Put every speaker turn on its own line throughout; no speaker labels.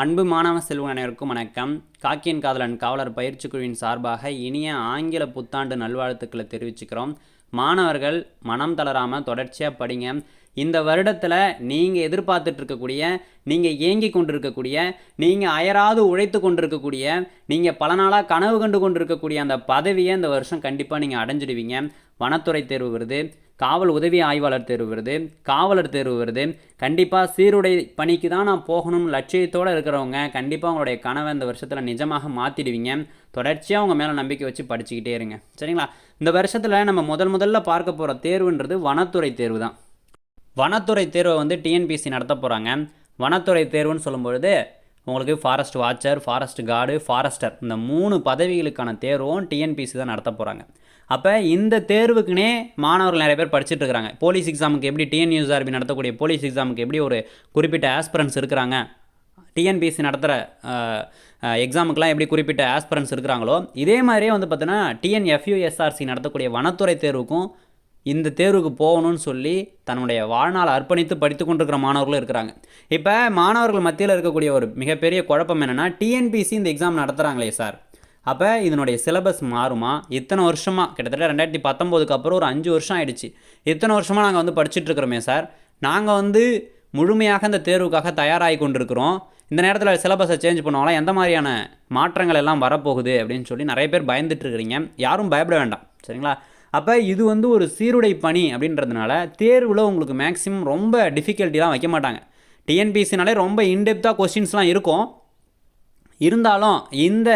அன்பு மாணவ செல்வன் அனைவருக்கும் வணக்கம். காக்கியன் காதலன் காவலர் பயிற்சி குழுவின் சார்பாக இனிய ஆங்கில புத்தாண்டு நல்வாழ்த்துக்களை தெரிவிச்சுக்கிறோம். மாணவர்கள் மனம் தளராமல் தொடர்ச்சியாக படிங்க. இந்த வருடத்தில் நீங்கள் எதிர்பார்த்துட்டு இருக்கக்கூடிய நீங்கள் ஏங்கி கொண்டிருக்கக்கூடிய நீங்கள் அயராது உழைத்து கொண்டிருக்கக்கூடிய நீங்கள் பல நாளாக கனவு கண்டு கொண்டிருக்கக்கூடிய அந்த பதவியை இந்த வருஷம் கண்டிப்பாக நீங்கள் அடைஞ்சிடுவீங்க. வனத்துறை தேர்வு வருது. காவல் உதவி ஆய்வாளர் தேர்வு வருது. காவலர் தேர்வு வருது. கண்டிப்பாக சீருடை பணிக்கு தான் நான் போகணும்னு லட்சியத்தோடு இருக்கிறவங்க கண்டிப்பாக உங்களுடைய கனவை இந்த வருஷத்தில் நிஜமாக மாற்றிடுவீங்க தொடர்ச்சியாக உங்கள் மேலே நம்பிக்கை வச்சு படிச்சுக்கிட்டே இருங்க. சரிங்களா? இந்த வருஷத்தில் நம்ம முதல் முதல்ல பார்க்க போகிற தேர்வுன்றது வனத்துறை தேர்வு தான் வனத்துறை தேர்வை வந்து டிஎன்பிசி நடத்த போகிறாங்க வனத்துறை தேர்வுன்னு சொல்லும்பொழுது உங்களுக்கு forest watcher forest guard forester இந்த மூணு பதவிகளுக்கான தேர்வும் டிஎன்பிசி தான் நடத்த போகிறாங்க அப்போ இந்த தேர்வுக்குனே மாணவர்கள் நிறைய பேர் படிச்சுட்டு இருக்கிறாங்க. போலீஸ் எக்ஸாமுக்கு எப்படி டிஎன்யூஎஸ்ஆர்பி நடத்தக்கூடிய போலீஸ் எக்ஸாமுக்கு எப்படி ஒரு குறிப்பிட்ட ஆஸ்பிரன்ஸ் இருக்கிறாங்க? டிஎன்பிஎஸ்சி நடத்துகிற எக்ஸாமுக்கெலாம் எப்படி குறிப்பிட்ட ஆஸ்பிரன்ஸ் இருக்கிறாங்களோ இதே மாதிரியே வந்து பார்த்தீங்கன்னா டிஎன்எஃப்யூஎஸ்ஆர்சி நடத்தக்கூடிய வனத்துறை தேர்வுக்கும் இந்த தேர்வுக்கு போகணும்னு சொல்லி தன்னுடைய வாழ்நாள் அர்ப்பணித்து படித்து கொண்டிருக்கிற மாணவர்களும் இருக்கிறாங்க. இப்போ மாணவர்கள் மத்தியில் இருக்கக்கூடிய ஒரு மிகப்பெரிய குழப்பம் என்னென்னா டிஎன்பிசி இந்த எக்ஸாம் நடத்துகிறாங்களே சார். அப்போ இதனுடைய சிலபஸ் மாறுமா? இத்தனை வருஷமாக கிட்டத்தட்ட ரெண்டாயிரத்தி பத்தொம்போதுக்கு அப்புறம் ஒரு அஞ்சு வருஷம் ஆயிடுச்சு. இத்தனை வருஷமாக நாங்கள் வந்து படிச்சுட்ருக்குறோமே சார். நாங்கள் வந்து முழுமையாக இந்த தேர்வுக்காக தயாராகி கொண்டிருக்கிறோம். இந்த நேரத்தில் சிலபஸை சேஞ்ச் பண்ணுவாங்களா? எந்த மாதிரியான மாற்றங்கள் எல்லாம் வரப்போகுது அப்படின்னு சொல்லி நிறைய பேர் பயந்துட்டுருக்கிறீங்க யாரும் பயப்பட வேண்டாம். சரிங்களா? அப்போ இது வந்து ஒரு சீருடை பணி அப்படின்றதுனால தேர்வில் உங்களுக்கு மேக்ஸிமம் ரொம்ப டிஃபிகல்ட்டிலாம் வைக்க மாட்டாங்க. டிஎன்பிசினாலே ரொம்ப இன்டெப்த்தாக கொஸ்டின்ஸ்லாம் இருக்கும். இருந்தாலும் இந்த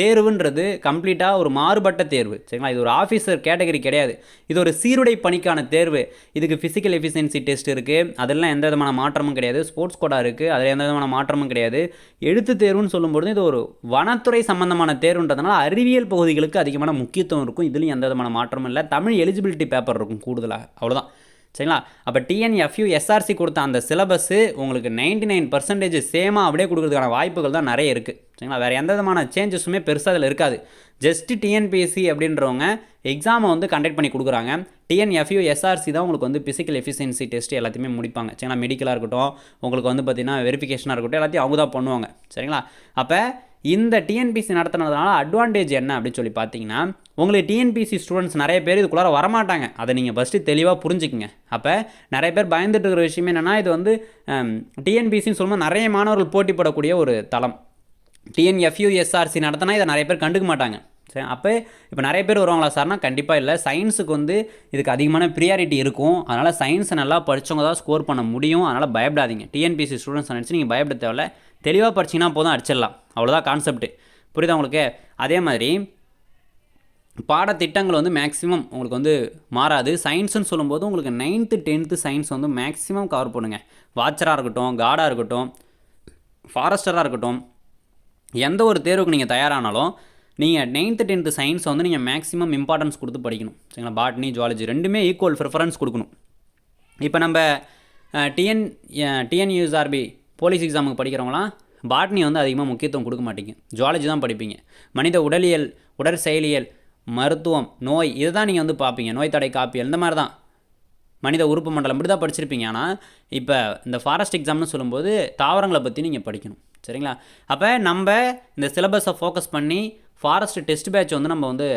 தேர்வுன்றது கம்ப்ளீட்டாக ஒரு மாறுபட்ட தேர்வு. சரிங்களா? இது ஒரு ஆஃபீஸர் கேட்டகரி கிடையாது. இது ஒரு சீருடை பணிக்கான தேர்வு. இதுக்கு ஃபிசிக்கல் எஃபிஷியன்சி டெஸ்ட் இருக்குது அதெல்லாம் எந்த விதமான மாற்றமும் கிடையாது. ஸ்போர்ட்ஸ் கோடா இருக்குது அதில் எந்த விதமான மாற்றமும் கிடையாது. எழுத்து தேர்வுன்னு சொல்லும்போது இது ஒரு வனத்துறை சம்பந்தமான தேர்வுன்றதுனால அறிவியல் பகுதிகளுக்கு அதிகமான முக்கியத்துவம் இருக்கும். இதுலையும் எந்த விதமான மாற்றமும் இல்லை. தமிழ் எலிஜிபிலிட்டி பேப்பர் இருக்கும் கூடுதலாக அவ்வளோதான் சரிங்களா? அப்போ டிஎன்எஃப்யூ எஸ்ஆர்சி கொடுத்த அந்த சிலபஸ்ஸு உங்களுக்கு நைன்டி நைன் பர்சன்டேஜ் சேமாக அப்படியே கொடுக்கறதுக்கான வாய்ப்புகள் தான் நிறைய இருக்குது சரிங்களா? வேறு எந்த விதமான சேஞ்சஸுமே பெருசாக அதில் இருக்காது. ஜஸ்ட் டிஎன்பிஎஸ்சி அப்படின்றவங்க எக்ஸாமை வந்து கண்டக்ட் பண்ணி கொடுக்குறாங்க. டிஎன்எஃப்யூ எஸ்ஆர்சி தான் உங்களுக்கு வந்து ஃபிசிக்கல் எஃபிஷியன்சி டெஸ்ட் எல்லாத்தையுமே முடிப்பாங்க. சரிங்களா? மெடிக்கலாக இருக்கட்டும் உங்களுக்கு வந்து பார்த்திங்கன்னா வெரிஃபிகேஷனாக இருக்கட்டும் எல்லாத்தையும் அவங்க தான் பண்ணுவாங்க. சரிங்களா? அப்போ இந்த டிஎன்பிசி நடத்துனதுனால அட்வான்டேஜ் என்ன அப்படின்னு சொல்லி பார்த்தீங்கன்னா உங்களுக்கு டிஎன்பிசி ஸ்டூடெண்ட்ஸ் நிறைய பேர் இதுக்குள்ளார வரமாட்டாங்க. அதை நீங்கள் ஃபஸ்ட்டு தெளிவாக புரிஞ்சுக்குங்க. அப்போ நிறைய பேர் பயந்துட்டு இருக்கிற விஷயம் என்னென்னா இது வந்து டிஎன்பிசின்னு சொல்லும்போது நிறைய மாணவர்கள் போட்டி போடக்கூடிய ஒரு தளம். டிஎன்எஃப்யூஎஸ்ஆர்சி நடத்தினா இதை நிறைய பேர் கண்டுக்க மாட்டாங்க. சரி அப்போ இப்போ நிறைய பேர் வருவாங்களா சார்னா கண்டிப்பாக இல்லை. சயின்ஸுக்கு வந்து இதுக்கு அதிகமான ப்ரியாரிட்டி இருக்கும். அதனால் சயின்ஸை நல்லா படித்தவங்க தான் ஸ்கோர் பண்ண முடியும். அதனால் பயப்படாதீங்க. டிஎன்பிசி ஸ்டூடெண்ட்ஸ் நினச்சி நீங்கள் பயப்பட தேவையில்ல. தெளிவாக படிச்சிங்கன்னா போதும் அடிச்சிடலாம். அவ்வளோதான் கான்செப்ட்டு புரியுதா உங்களுக்கு? அதே மாதிரி பாடத்திட்டங்கள் வந்து மேக்ஸிமம் உங்களுக்கு வந்து மாறாது. சயின்ஸுன்னு சொல்லும்போது உங்களுக்கு நைன்த்து டென்த்து சயின்ஸ் வந்து மேக்ஸிமம் கவர் பண்ணுங்கள் வாட்சராக இருக்கட்டும் கார்டாக இருக்கட்டும் ஃபாரஸ்டராக இருக்கட்டும் எந்த ஒரு தேர்வுக்கு நீங்கள் தயாரானாலும் நீங்கள் நைன்த்து டென்த்து சயின்ஸ் வந்து நீங்கள் மேக்ஸிமம் இம்பார்ட்டன்ஸ் கொடுத்து படிக்கணும். சரிங்களா? பாட்னி ஜுவாலஜி ரெண்டுமே ஈக்குவல் ப்ரிஃபரன்ஸ் கொடுக்கணும். இப்போ நம்ம டிஎன் டிஎன்யூஎஸ்ஆர்பி போலீஸ் எக்ஸாமுக்கு படிக்கிறவங்களாம் பாட்னி வந்து அதிகமாக முக்கியத்துவம் கொடுக்க மாட்டீங்க. ஜுவாலஜி தான் படிப்பீங்க. மனித உடலியல் உடற்செயலியல் மருத்துவம் நோய் இதை தான் நீங்கள் வந்து பார்ப்பீங்க. நோய் தடை காப்பியல் இந்த மாதிரி தான் மனித உறுப்பு மண்டலம் இப்படி தான் படிச்சிருப்பீங்க. ஆனால் இப்போ இந்த ஃபாரஸ்ட் எக்ஸாம்னு சொல்லும்போது தாவரங்களை பற்றி நீங்கள் படிக்கணும். சரிங்களா? அப்போ நம்ம இந்த சிலபஸை ஃபோக்கஸ் பண்ணி ஃபாரஸ்ட் டெஸ்ட் பேட்ச் வந்து நம்ம வந்து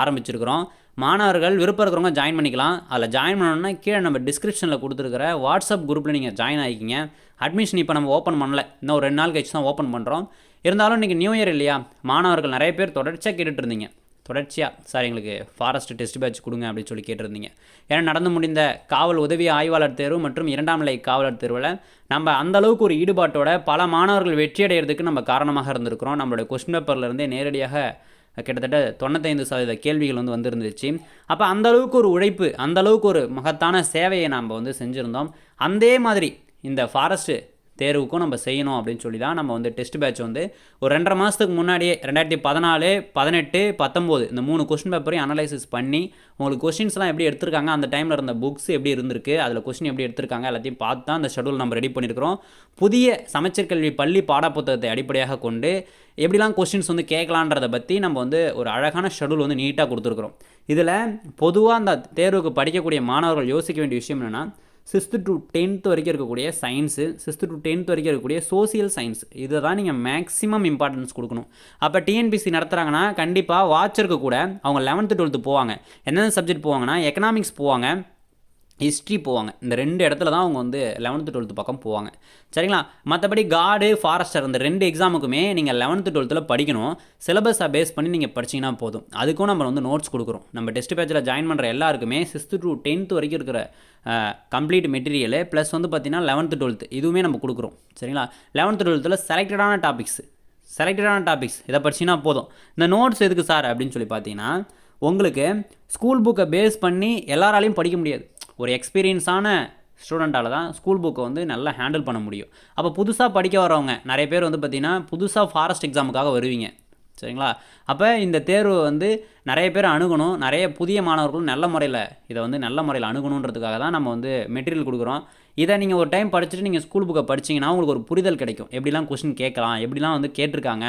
ஆரம்பிச்சிருக்கிறோம். மாணவர்கள் விருப்பம் இருக்கிறவங்க ஜாயின் பண்ணிக்கலாம். அதில் ஜாயின் பண்ணணும்னா கீழே நம்ம டிஸ்கிரிப்ஷனில் கொடுத்துருக்கிற வாட்ஸ்அப் குரூப்பில் நீங்கள் ஜாயின் ஆகிக்கிங்க. அட்மிஷன் இப்போ நம்ம ஓப்பன் பண்ணல. இன்னும் ஒரு ரெண்டு நாள் கழிச்சு தான் ஓப்பன் பண்ணுறோம் இருந்தாலும் இன்றைக்கி நியூ இயர் இல்லையா? மாணவர்கள் நிறைய பேர் தொடர்ச்சியாக கேட்டுட்டு இருந்தீங்க. தொடர்ச்சியாக சார் எங்களுக்கு ஃபாரஸ்ட் டெஸ்ட் பேட்ச் கொடுங்க அப்படின்னு சொல்லி கேட்டிருந்தீங்க. ஏன்னா நடந்து முடிந்த காவல் உதவி ஆய்வாளர் தேர்வு மற்றும் இரண்டாம் நிலை காவலர் தேர்வில் நம்ம அந்த அளவுக்கு ஒரு ஈடுபாட்டோட பல மாணவர்கள் வெற்றி அடைகிறதுக்கு நம்ம காரணமாக இருந்திருக்கிறோம். நம்மளுடைய கொஸ்டின் பேப்பர்லேருந்தே நேரடியாக கிட்டத்தட்ட தொண்ணூத்தைந்து சதவீத கேள்விகள் வந்து வந்திருந்துச்சு. அப்போ அந்த அளவுக்கு ஒரு உழைப்பு அந்தளவுக்கு ஒரு மகத்தான சேவையை நாம் வந்து செஞ்சுருந்தோம். அதே மாதிரி இந்த ஃபாரஸ்ட்டு தேர்வுக்கும் நம்ம செய்யணும் அப்படின்னு சொல்லி தான் நம்ம வந்து டெஸ்ட் பேட்ச் வந்து ஒரு ரெண்டரை மாதத்துக்கு முன்னாடியே ரெண்டாயிரத்தி பதினாலு பதினெட்டு பத்தொம்போது இந்த மூணு கொஸ்டின் பேப்பரையும் அனலைசிஸ் பண்ணி உங்களுக்கு கொஸ்டின்ஸ்லாம் எப்படி எடுத்திருக்காங்க அந்த டைமில் இருந்த புக்ஸ் எப்படி இருந்திருக்கு அதில் கொஸ்டின் எப்படி எடுத்திருக்காங்க எல்லாத்தையும் பார்த்து தான் அந்த ஷெடியூல் நம்ம ரெடி பண்ணியிருக்கிறோம் புதிய சமைச்சர் கல்வி பள்ளி பாடப்புத்தகத்தை அடிப்படையாக கொண்டு எப்படிலாம் கொஸ்டின்ஸ் வந்து கேட்கலான்றதை பற்றி நம்ம வந்து ஒரு அழகான ஷெடியூல் வந்து நீட்டாக கொடுத்துருக்குறோம். இதில் பொதுவாக அந்த தேர்வுக்கு படிக்கக்கூடிய மாணவர்கள் யோசிக்க வேண்டிய விஷயம் என்னென்னா சிக்ஸ்த்து டு டென்த் வரைக்கும் இருக்கக்கூடிய சயின்ஸு சிக்ஸ்த்து டு டென்த் வரைக்கும் இருக்கக்கூடிய சோசியல் சயின்ஸ் இதை தான் நீங்கள் மேக்ஸிமம் இம்பார்ட்டன்ஸ் கொடுக்கணும். அப்போ டிஎன்பிசி நடத்துகிறாங்கன்னா கண்டிப்பாக வாட்சருக்கு கூட அவங்க லெவன்த்து டுவெல்த்து போவாங்க. எந்தெந்த சப்ஜெக்ட் போவாங்கன்னா எக்கனாமிக்ஸ் போவாங்க. ஹிஸ்ட்ரி போவாங்க. இந்த ரெண்டு இடத்துல தான் அவங்க வந்து லெவன்த்து டுவெல்த்து பக்கம் போவாங்க. சரிங்களா? மற்றபடி காடு ஃபாரஸ்டர் இந்த ரெண்டு எக்ஸாமுக்குமே நீங்கள் லெவன்த்து டுவெல்த்தில் படிக்கணும். சிலபஸை பேஸ் பண்ணி நீங்கள் படிச்சிங்கன்னா போதும். அதுக்கும் நம்ம வந்து நோட்ஸ் கொடுக்குறோம். நம்ம டெஸ்ட் பேச்சில் ஜாயின் பண்ணுற எல்லாருக்குமே சிக்ஸ்த்து டு டென்த்து வரைக்கும் இருக்கிற கம்ப்ளீட் மெட்டீரியலு ப்ளஸ் வந்து பார்த்திங்கன்னா லெவன்த்து டுவெல்த்து இதுவுமே நம்ம கொடுக்குறோம். சரிங்களா? லெவன்த்து டுவெல்த்தில் செலக்டடான டாபிக்ஸ் செலக்டடான டாபிக்ஸ் இதை படிச்சிங்கன்னா போதும். இந்த நோட்ஸ் எதுக்கு சார் அப்படின்னு சொல்லி பார்த்தீங்கன்னா உங்களுக்கு ஸ்கூல் புக்கை பேஸ் பண்ணி எல்லாராலையும் படிக்க முடியாது. ஒரு எக்ஸ்பீரியன்ஸான ஸ்டூடெண்ட்டால் தான் ஸ்கூல் புக்கை வந்து நல்லா ஹேண்டில் பண்ண முடியும். அப்போ புதுசாக படிக்க வரவங்க நிறைய பேர் வந்து பார்த்திங்கன்னா புதுசாக ஃபாரஸ்ட் எக்ஸாமுக்காக வருவீங்க. சரிங்களா? அப்போ இந்த தேர்வு வந்து நிறைய பேர் அணுகணும். நிறைய புதிய மாணவர்களும் நல்ல முறையில் இதை வந்து நல்ல முறையில் அணுகணுன்றதுக்காக தான் நம்ம வந்து மெட்டீரியல் கொடுக்குறோம். இதை நீங்கள் ஒரு டைம் படிச்சுட்டு நீங்கள் ஸ்கூல் புக்கை படிச்சிங்கன்னா உங்களுக்கு ஒரு புரிதல் கிடைக்கும். எப்படிலாம் கொஸ்டின் கேட்கலாம் எப்படிலாம் வந்து கேட்டிருக்காங்க.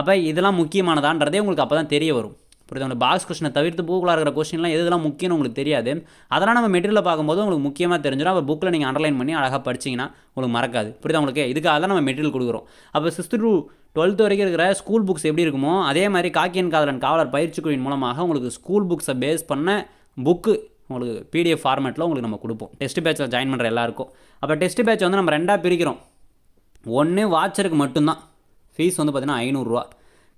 அப்போ இதெல்லாம் முக்கியமானதான்றதே உங்களுக்கு அப்போ தான் தெரிய வரும். புரியுது? உங்களுக்கு பாக்ஸ் கொஸ்டினை தவிர்த்து புக்கில் இருக்கிற கொஸ்டின்லாம் எதுலாம் முக்கியம்னு உங்களுக்கு தெரியாது. அதெல்லாம் நம்ம மெட்டீரியல் பார்க்கும்போது உங்களுக்கு முக்கியமாக தெரிஞ்சிடும். அப்போ புக்கில் நீங்கள் அண்டர்லைன் பண்ணி அழகாக படிச்சிங்கன்னா உங்களுக்கு மறக்காது. புரியுது உங்களுக்கு? இதுக்காக தான் நம்ம மெட்டீரியல் கொடுக்குறோம். அப்போ சிக்ஸ்த் டு டுவெல்த்து வரைக்கும் இருக்கிற ஸ்கூல் புக்ஸ் எப்படி இருக்குமோ அதே மாதிரி காக்கியன் காதலன் காவலர் பயிற்சி குழுவின் மூலமாக உங்களுக்கு ஸ்கூல் புக்ஸை பேஸ் பண்ண புக்கு உங்களுக்கு பிடிஎஃப் ஃபார்மேட்டில் உங்களுக்கு நம்ம கொடுப்போம். டெஸ்ட் பேட்சில் ஜாயின் பண்ணுற எல்லாருக்கும். அப்போ டெஸ்ட் பேட்ச் வந்து நம்ம ரெண்டாக பிரிக்கிறோம். ஒன்று வாட்சருக்கு மட்டும்தான். ஃபீஸ் வந்து பார்த்திங்கன்னா ஐநூறுரூவா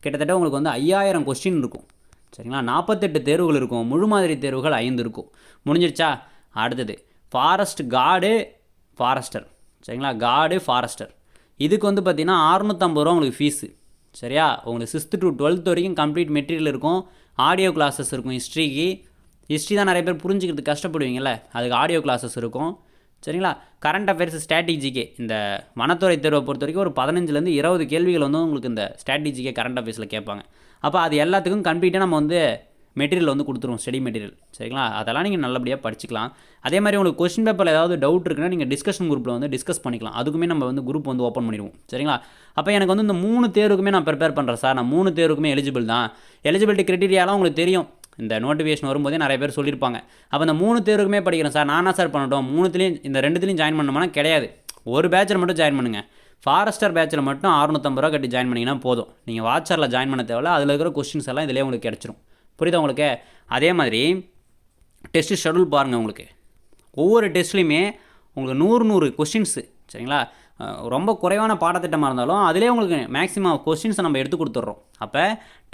கிட்டத்தட்ட உங்களுக்கு வந்து ஐயாயிரம் கொஸ்டின் இருக்கும். சரிங்களா? நாற்பத்தெட்டு தேர்வுகள் இருக்கும். முழு மாதிரி தேர்வுகள் ஐந்து இருக்கும். முடிஞ்சிருச்சா? அடுத்தது ஃபாரஸ்ட் கார்டு ஃபாரஸ்டர் சரிங்களா? கார்டு ஃபாரஸ்டர் இதுக்கு வந்து பார்த்திங்கன்னா அறுநூற்றம்பது ரூபா உங்களுக்கு ஃபீஸு சரியா? உங்களுக்கு சிக்ஸ்த்து டு டுவெல்த் வரைக்கும் கம்ப்ளீட் மெட்டீரியல் இருக்கும். ஆடியோ கிளாஸஸ் இருக்கும் ஹிஸ்ட்ரிக்கு ஹிஸ்ட்ரி தான் நிறைய பேர் புரிஞ்சுக்கிறதுக்கு கஷ்டப்படுவீங்கல்ல? அதுக்கு ஆடியோ கிளாஸஸ் இருக்கும். சரிங்களா? கரண்ட் அஃபேர்ஸ் ஸ்ட்ராட்டஜிக்கே இந்த வனத்துறை தேர்வை பொறுத்த வரைக்கும் ஒரு பதினஞ்சுலேருந்து இருபது கேள்விகள் வந்து உங்களுக்கு இந்த ஸ்ட்ராட்டஜிக்கே கரண்ட் அஃபேர்ஸில் கேட்பாங்க. அப்போ அது எல்லாத்துக்கும் கம்ப்ளீட்டாக நம்ம வந்து மெட்டீரியல் வந்து கொடுத்துருவோம் ஸ்டடி மெட்டீரியல் சரிங்களா? அதெல்லாம் நீங்கள் நல்லபடியாக படிச்சுக்கலாம். அதே மாதிரி உங்களுக்கு கொஸ்டின் பேப்பரில் ஏதாவது டவுட் இருக்குன்னா நீங்கள் டிஸ்கஷன் குரூப்பில் வந்து டிஸ்கஸ் பண்ணிக்கலாம். அதுக்குமே நம்ம வந்து குரூப் வந்து ஓப்பன் பண்ணிடுவோம். சரிங்களா? அப்போ எனக்கு வந்து இந்த மூணு தேர்வுக்குமே நான் ப்ரிப்பேர் பண்ணுறேன் சார் நான் மூணு தேர்வுக்குமே எலிஜிபிள் தான். எலிஜிபிலிட்டி க்ரைட்டீரியாலாம் உங்களுக்கு தெரியும். இந்த நோட்டிஃபிகேஷன் வரும்போதே நிறைய பேர் சொல்லியிருப்பாங்க. அப்போ இந்த மூணு தேர்வுக்குமே படிக்கிறேன் சார் நானா சார் பண்ணட்டும். மூணுத்துலேயும் இந்த ரெண்டுத்துலையும் ஜாயின் பண்ணோம்னா கிடையாது. ஒரு பேட்சில் மட்டும் ஜாயின் பண்ணுங்கள் ஃபாரஸ்டர் பேட்சில் மட்டும் அறுநூற்றம்பது ரூபா கட்டி ஜாயின் பண்ணிங்கன்னா போதும். நீங்கள் வாட்சரில் ஜாயின் பண்ண தேவையில்ல. அதில் இருக்கிற கொஸ்டின்ஸ் எல்லாம் இதிலே உங்களுக்கு கிடச்சிரும். புரியுதா உங்களுக்கு? அதே மாதிரி டெஸ்ட்டு ஷெடியூல் பாருங்கள் உங்களுக்கு. ஒவ்வொரு டெஸ்ட்லையுமே உங்களுக்கு நூறு நூறு கொஸ்டின்ஸு சரிங்களா? ரொம்ப குறைவான பாடத்திட்டமாக இருந்தாலும் அதிலே உங்களுக்கு மேக்ஸிமம் கொஸ்டின்ஸை நம்ம எடுத்து கொடுத்துட்றோம். அப்போ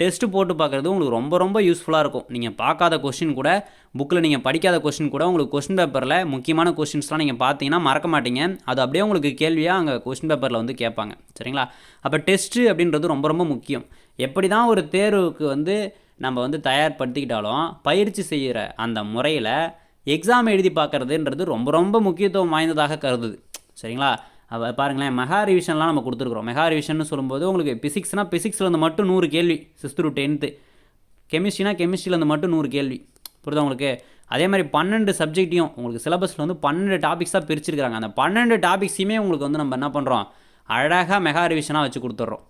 டெஸ்ட்டு போட்டு பார்க்குறது உங்களுக்கு ரொம்ப ரொம்ப யூஸ்ஃபுல்லாக இருக்கும். நீங்கள் பார்க்காத கொஸ்டின் கூட புக்கில் நீங்கள் படிக்காத கொஸ்டின் கூட உங்களுக்கு கொஸ்டின் பேப்பரில் முக்கியமான கொஸ்டின்ஸ்லாம் நீங்கள் பார்த்தீங்கன்னா மறக்க மாட்டீங்க. அது அப்படியே உங்களுக்கு கேள்வியாக அங்கே கொஸ்டின் பேப்பரில் வந்து கேட்பாங்க. சரிங்களா? அப்போ டெஸ்ட்டு அப்படின்றது ரொம்ப ரொம்ப முக்கியம். எப்படி தான் ஒரு தேர்வுக்கு வந்து நம்ம வந்து தயார்படுத்திக்கிட்டாலும் பயிற்சி செய்கிற அந்த முறையில் எக்ஸாம் எழுதி பார்க்குறதுன்றது ரொம்ப ரொம்ப முக்கியத்துவம் வாய்ந்ததாக கருதுது. சரிங்களா? பாருங்களேன் மெகா ரிவிஷன்லாம் நம்ம கொடுத்துருக்குறோம். மெகா ரிவிஷன் சொல்லும்போது உங்களுக்கு பிசிக்ஸ்னால் பிசிக்ஸ்லேருந்து மட்டும் நூறு கேள்வி. சிக்ஸ்த்து டு டென்த்து கெமிஸ்ட்ரினா கெமிஸ்ட்ரிலேருந்து மட்டும் நூறு கேள்வி. புரியுதா உங்களுக்கு? அதே மாதிரி பன்னெண்டு சப்ஜெக்ட்டையும் உங்களுக்கு சிலபஸில் வந்து பன்னெண்டு டாபிக்ஸாக பிரிச்சிருக்காங்க அந்த பன்னெண்டு டாபிக்ஸையுமே உங்களுக்கு வந்து நம்ம என்ன பண்ணுறோம் அழகாக மெகா ரிவிஷனாக வச்சு கொடுத்துட்றோம்.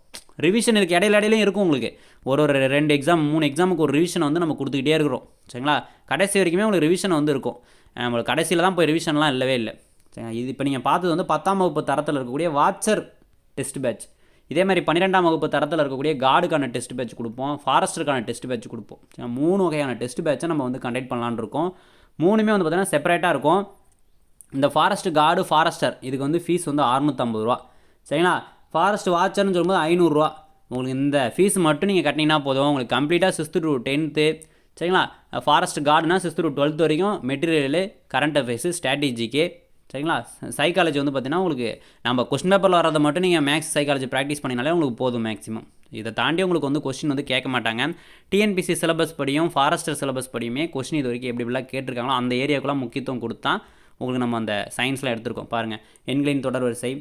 ரிவிஷன் இருக்குது இடையில இடையிலையும் இருக்கும் உங்களுக்கு. ஒரு ஒரு ரெண்டு எக்ஸாம் மூணு எக்ஸாமுக்கு ஒரு ரிவிஷனை வந்து நம்ம கொடுத்துக்கிட்டே இருக்கிறோம். சரிங்களா? கடைசி வரைக்குமே உங்களுக்கு ரிவிஷன் வந்து இருக்கும். நம்மளுக்கு கடைசியில் தான் போய் ரிவிஷன்லாம் இல்லவே இல்லை. சரிங்களா இது இப்போ நீங்கள் பார்த்தது வந்து பத்தாம் வகுப்பு தரத்தில் இருக்கக்கூடிய வாட்சர் டெஸ்ட் பேட்ச். இதே மாதிரி பன்னிரெண்டாம் வகுப்பு தரத்தில் இருக்கக்கூடிய கார்டுக்கான டெஸ்ட் பேட்ச் கொடுப்போம். ஃபாரஸ்டருக்கான டெஸ்ட் பேட்ச் கொடுப்போம். சரிங்களா? மூணு வகையான டெஸ்ட் பேட்சை நம்ம வந்து கண்டக்ட் பண்ணலான்னு இருக்கோம். மூணுமே வந்து பார்த்திங்கன்னா செப்பரேட்டாக இருக்கும். இந்த ஃபாரஸ்ட் கார்டு ஃபாரஸ்டர் இதுக்கு வந்து ஃபீஸ் வந்து அறுநூற்றம்பது ரூபா. சரிங்களா? ஃபாரஸ்ட் வாட்சர்னு சொல்லும்போது ஐநூறுரூவா உங்களுக்கு இந்த ஃபீஸ் மட்டும் நீங்கள் கட்டினீங்கன்னா போதும். உங்களுக்கு கம்ப்ளீட்டாக சிக்ஸ்த்து டு டென்த்து சரிங்களா? ஃபாரஸ்ட் கார்டுனா சிக்ஸ்த்து டு டுவெல்த் வரைக்கும் மெட்டீரியலு கரண்ட் அஃபேர்ஸு ஸ்ட்ராட்டஜிக்கு சரிங்களா? சைக்காலஜி வந்து பார்த்தீங்கன்னா உங்களுக்கு நம்ம கொஸ்டின் பேப்பரில் வரதை மட்டும் நீங்கள் மேக்ஸ் சைக்காலஜி ப்ராக்டிஸ் பண்ணினாலே உங்களுக்கு போதும் மேக்ஸிமம் இதை தாண்டி உங்களுக்கு வந்து கொஸ்டின் வந்து கேட்க மாட்டாங்க. டிஎன்பிசி சிலபஸ் படியும் ஃபாரஸ்டர் சிலபஸ் படியுமே கொஸ்டின் இது வரைக்கும் எப்படி எப்படிலாம் கேட்டிருக்காங்களோ அந்த ஏரியாவுக்குலாம் முக்கியத்துவம் கொடுத்தா உங்களுக்கு நம்ம அந்த சயின்ஸில் எடுத்திருக்கோம். பாருங்கள் எண்களின் தொடர் வரிசை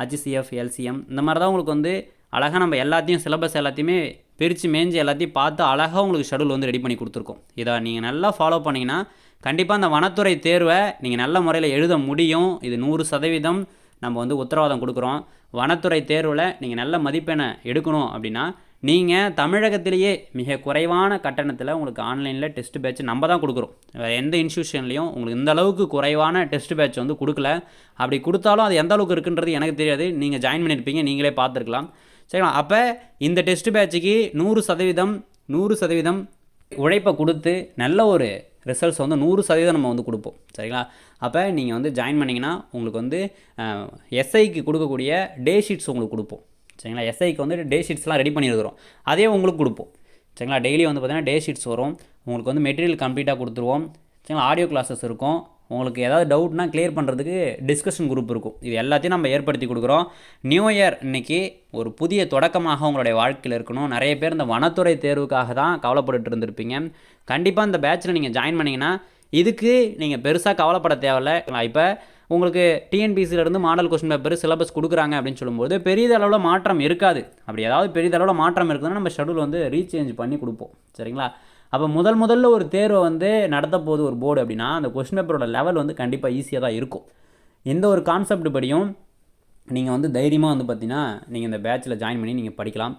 ஹச்சிசிஎஃப் எல்சிஎம் இந்த மாதிரி தான் உங்களுக்கு வந்து அழகாக நம்ம எல்லாத்தையும் சிலபஸ் எல்லாத்தையுமே பிரித்து மேஞ்சு எல்லாத்தையும் பார்த்து அழகாக உங்களுக்கு ஷெடியூல் வந்து ரெடி பண்ணி கொடுத்துருக்கோம். இதை நீங்கள் நல்லா ஃபாலோ பண்ணிங்கன்னா கண்டிப்பாக அந்த வனத்துறை தேர்வை நீங்கள் நல்ல முறையில் எழுத முடியும். இது நூறு சதவீதம் நம்ம வந்து உத்தரவாதம் கொடுக்குறோம். வனத்துறை தேர்வில் நீங்கள் நல்ல மதிப்பெண்ணை எடுக்கணும் அப்படின்னா நீங்கள் தமிழகத்திலேயே மிக குறைவான கட்டணத்தில் உங்களுக்கு ஆன்லைனில் டெஸ்ட் பேட்ச் நம்ம தான் கொடுக்குறோம். வேறு எந்த இன்ஸ்டியூஷன்லேயும் உங்களுக்கு இந்த அளவுக்கு குறைவான டெஸ்ட் பேட்ச் வந்து கொடுக்கல. அப்படி கொடுத்தாலும் அது எந்த அளவுக்கு இருக்குன்றது எனக்கு தெரியாது. நீங்கள் ஜாயின் பண்ணியிருப்பீங்க நீங்களே பார்த்துருக்கலாம். சரிங்களா? அப்போ இந்த டெஸ்ட் பேட்சுக்கு நூறு சதவீதம் நூறு சதவீதம் உழைப்பை கொடுத்து நல்ல ஒரு ரிசல்ட்ஸ் வந்து நூறு சதவீதம் நம்ம வந்து கொடுப்போம். சரிங்களா? அப்போ நீங்கள் வந்து ஜாயின் பண்ணிங்கன்னா உங்களுக்கு வந்து எஸ்ஐக்கு கொடுக்கக்கூடிய டே ஷீட்ஸ் உங்களுக்கு கொடுப்போம். சரிங்களா? எஸ்ஐக்கு வந்து டே ஷீட்ஸ்லாம் ரெடி பண்ணியிருக்கிறோம் அதே உங்களுக்கு கொடுப்போம். சரிங்களா? டெய்லி வந்து பார்த்தீங்கன்னா டே ஷீட்ஸ் வரும். உங்களுக்கு வந்து மெட்டீரியல் கம்ப்ளீட்டாக கொடுத்துருவோம். சரிங்களா? ஆடியோ கிளாஸஸ் இருக்கும். உங்களுக்கு ஏதாவது டவுட்னா கிளியர் பண்ணுறதுக்கு டிஸ்கஷன் குரூப் இருக்கும். இது எல்லாத்தையும் நம்ம ஏற்படுத்தி கொடுக்குறோம். நியூ இயர் இன்னைக்கு ஒரு புதிய தொடக்கமாக உங்களுடைய வாழ்க்கையில் இருக்கணும். நிறைய பேர் இந்த வனத்துறை தேர்வுக்காக தான் கவலைப்பட்டு இருந்திருப்பீங்க. கண்டிப்பாக இந்த பேட்சில் நீங்கள் ஜாயின் பண்ணிங்கன்னா இதுக்கு நீங்கள் பெருசாக கவலைப்பட தேவையில்ல. இப்போ உங்களுக்கு டிஎன்பிசியிலேருந்து மாடல் கொஸ்டின் பேப்பர் சிலபஸ் கொடுக்குறாங்க அப்படின்னு சொல்லும்போது பெரியதளவில் மாற்றம் இருக்காது. அப்படி ஏதாவது பெரியதளவில் மாற்றம் இருக்குதுன்னா நம்ம ஷெடியூல் வந்து ரீசேஞ்ச் பண்ணி கொடுப்போம். சரிங்களா? அப்போ முதல் முதல்ல ஒரு தேர்வை வந்து நடத்த போது ஒரு போர்டு அப்படின்னா அந்த கொஸ்டின் பேப்பரோட லெவல் வந்து கண்டிப்பாக ஈஸியாக தான் இருக்கும். எந்த ஒரு கான்செப்ட் படியும் நீங்கள் வந்து தைரியமாக வந்து பார்த்தீங்கன்னா நீங்கள் இந்த பேட்சில் ஜாயின் பண்ணி நீங்கள் படிக்கலாம்.